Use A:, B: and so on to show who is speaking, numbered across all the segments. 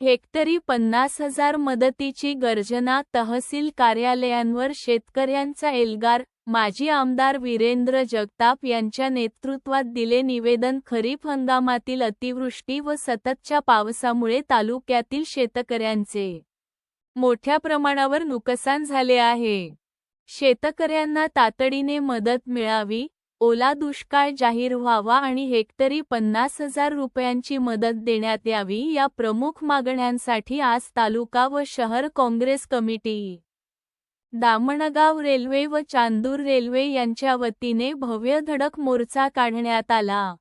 A: हेक्टरी पन्नास हजार मदतीची गर्जना तहसील कार्यालयांवर शेतकऱ्यांचा एल्गार माजी आमदार वीरेंद्र जगताप यांच्या नेतृत्वात दिले निवेदन खरीप हंगामातील अतिवृष्टी व सततच्या पावसामुळे तालुक्यातील शेतकऱ्यांचे मोठ्या प्रमाणावर नुकसान झाले आहे. शेतकऱ्यांना तातडीने मदत मिळावी ओला दुष्काळ जाहीर व्हावा आणि हेक्टरी पन्नास हजार रुपयांची मदत देण्यात यावी या प्रमुख मागण्यांसाठी आज तालुका व शहर काँग्रेस कमिटी दामणगाव रेल्वे व चांदूर रेल्वे यांच्या वतीने भव्य धडक मोर्चा काढण्यात आला.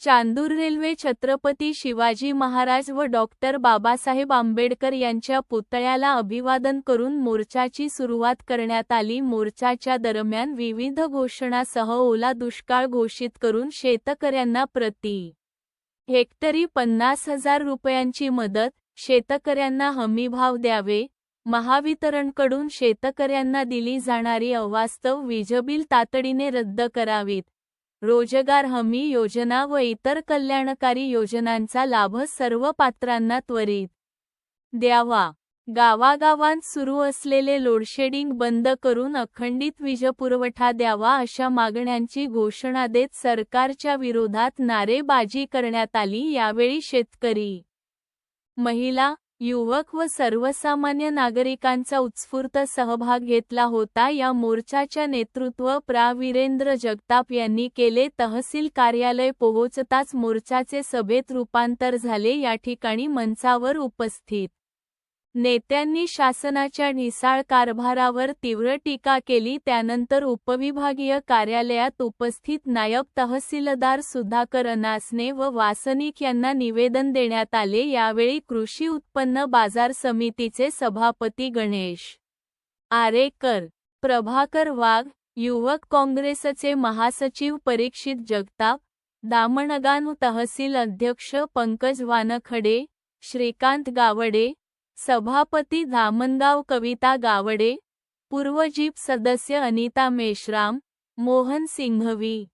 A: चांदूर रेल्वे छत्रपती शिवाजी महाराज व डॉक्टर बाबासाहेब आंबेडकर यांच्या पुतळ्याला अभिवादन करून मोर्चाची सुरुवात करण्यात आली. मोर्चाच्या दरम्यान विविध घोषणासह ओला दुष्काळ घोषित करून शेतकऱ्यांना प्रति हेक्टरी पन्नास हजार रुपयांची मदत शेतकऱ्यांना हमीभाव द्यावे महावितरणकडून शेतकऱ्यांना दिली जाणारी अवास्तव वीजबिल तातडीने रद्द करावीत. रोजगार हमी योजना व इतर कल्याणकारी योजनांचा लाभ सर्व पात्रांना त्वरित द्यावा. गावागावांत सुरू असलेले लोडशेडिंग बंद करून अखंडित वीजपुरवठा द्यावा अशा मागण्यांची घोषणा देत सरकारच्या विरोधात नारेबाजी करण्यात आली यावेळी शेतकरी महिला युवक व सर्वसामान्य नागरिकांचा उत्स्फूर्त सहभाग घेतला होता. या मोर्चाच्या नेतृत्व प्रा. वीरेंद्र जगताप यांनी केले. तहसील कार्यालय पोहोचताच मोर्चाचे सभेत रूपांतर झाले. या ठिकाणी मंचावर उपस्थित नेत्यांनी शासनाच्या ढिसाळ कारभारावर तीव्र टीका केली त्यानंतर उपविभागीय कार्यालयात उपस्थित नायब तहसीलदार सुधाकर अनासने व वासनिक यांना निवेदन देण्यात आले. यावेळी कृषी उत्पन्न बाजार समितीचे सभापती गणेश आरेकर प्रभाकर वाघ युवक काँग्रेसचे महासचिव परीक्षित जगताप दामणगानू तहसील अध्यक्ष पंकज वानखडे श्रीकांत गावडे सभापती धामणगाव कविता गावडे पूर्वजीप सदस्य अनिता मेश्राम मोहन सिंघवी.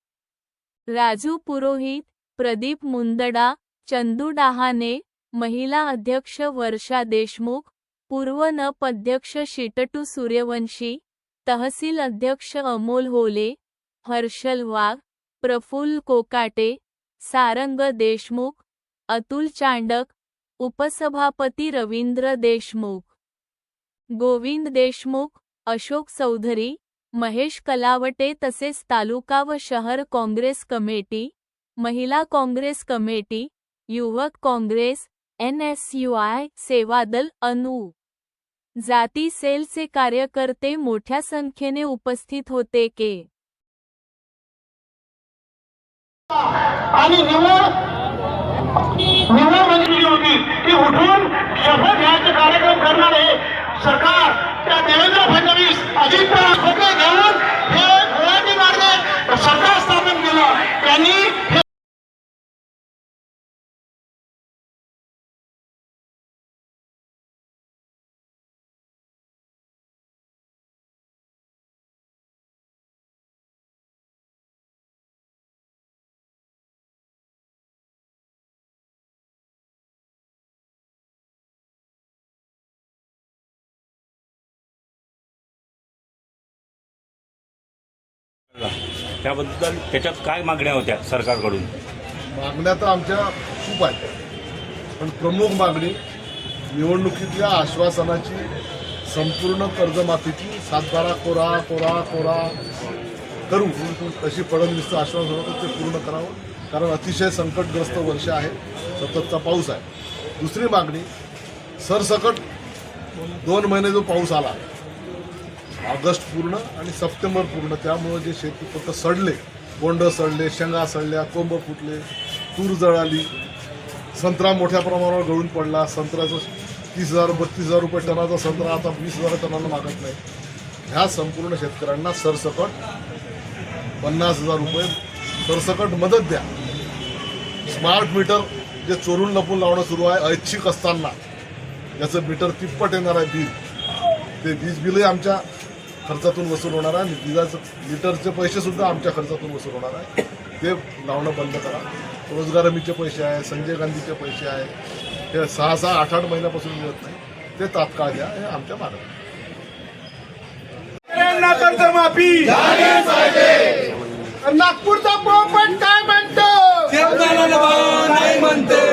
A: राजू पुरोहित प्रदीप मुंदडा चंदू डहाणे महिला अध्यक्ष वर्षा देशमुख पूर्व नप अध्यक्ष शिटटू सूर्यवंशी तहसील अध्यक्ष अमोल होले हर्षल वाघ प्रफुल्ल कोकाटे सारंग देशमुख अतुल चांडक उपसभापती रवींद्र देशमुख गोविंद देशमुख अशोक चौधरी महेश कलावटे तसेच तालुका व शहर काँग्रेस कमेटी महिला काँग्रेस कमेटी युवक Congress N S U I Sevadal अनु. जाती सेलचे कार्यकर्ते मोठ्या संख्येने उपस्थित होते के.
B: आणि निवड निवड होती ती उठून शपथ घ्यायचे कार्यक्रम करणार आहे. सरकार त्या देवेंद्र फडणवीस अजित पवार घेऊन हे घोळाटी मार्गे सरकार स्थापन केलं. त्यांनी
C: त्याबद्दल त्याच्यात काय मागण्या होत्या सरकारकडून?
D: मागण्या तर आमच्या खूप आहेत. पण प्रमुख मागणी निवडणुकीतल्या आश्वासनाची संपूर्ण कर्जमाफीची सातबारा कोरा कोरा कोरा करू तशी फडणवीसचं आश्वासन होतं ते पूर्ण करावं. कारण अतिशय संकटग्रस्त वर्ष आहे. सततचा पाऊस आहे. दुसरी मागणी सरसकट दोन महिने जो पाऊस आला ऑगस्ट पूर्ण आणि सप्टेंबर पूर्ण. त्यामुळं जे शेती फक्त सडले बोंड सडले शेंगा सडल्या कोंब फुटले तूर जळाली संत्रा मोठ्या प्रमाणावर गळून पडला. संत्र्याचं तीस हजार बत्तीस हजार रुपये टनाचा संत्रा आता वीस हजार टनाला मागत नाही. ह्या संपूर्ण शेतकऱ्यांना सरसकट पन्नास हजार रुपये सरसकट मदत द्या. स्मार्ट मीटर जे चोरून लपून लावणं सुरू आहे ऐच्छिक असताना याचं मीटर तिप्पट येणार आहे बिल. ते वीज बिलही आमच्या खर्चातून वसूल होणार आहे. आणि विजाचं मीटरचे पैसे सुद्धा आमच्या खर्चातून वसूल होणार आहे. ते लावणं बंद करा. रोजगार हमीचे पैसे आहे संजय गांधीचे पैसे आहे. हे सहा सहा आठ आठ महिन्यापासून मिळत नाही. ते तात्काळ द्या हे आमच्या
B: कर्जमाफी. नागपूरचा पोपट काय म्हणतो? नाही म्हणते.